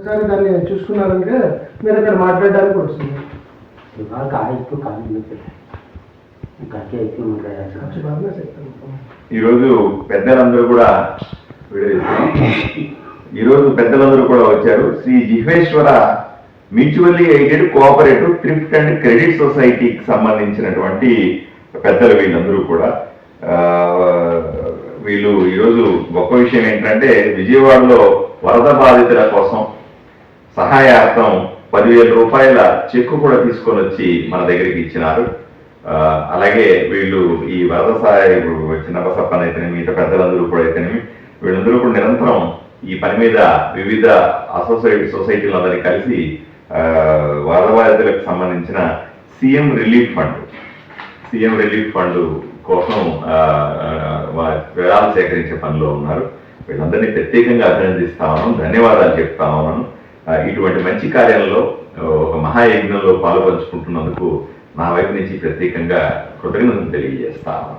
ఒకసారి దాన్ని చూసుకున్నారంటే మీరు అక్కడ మాట్లాడడానికి వస్తుంది. ఇవాళ ఈరోజు పెద్దలందరూ కూడా ఈరోజు పెద్దలందరూ కూడా వచ్చారు. Shri Jihveshwara mutually aided cooperative thrift and credit సొసైటీకి సంబంధించినటువంటి పెద్దలు వీళ్ళందరూ కూడా వీళ్ళు ఈరోజు గొప్ప విషయం ఏంటంటే విజయవాడలో వరద బాధితుల కోసం సహాయార్థం పదివేల రూపాయల చెక్కు కూడా తీసుకొని వచ్చి మన దగ్గరికి ఇచ్చినారు. అలాగే వీళ్ళు ఈ వరద సహాయ ఇప్పుడు చిన్న బసప్పన్ అయితేనే మిగతా పెద్దలందరూ కూడా అయితేనేమి వీళ్ళందరూ కూడా నిరంతరం ఈ పని మీద వివిధ అసోసియేట్ సొసైటీలందరినీ కలిసి వరద బాధితులకు సంబంధించిన CM relief fund CM relief fund కోసం వివరాలు సేకరించే పనిలో ఉన్నారు. వీళ్ళందరినీ ప్రత్యేకంగా అభినందిస్తా ఉన్నాను ధన్యవాదాలు చెప్తా ఉన్నాను. ఇటువంటి మంచి కార్యాలలో ఒక మహాయజ్ఞంలో పాల్పంచుకుంటున్నందుకు నా వైపు నుంచి ప్రత్యేకంగా కృతజ్ఞతలు తెలియజేస్తాను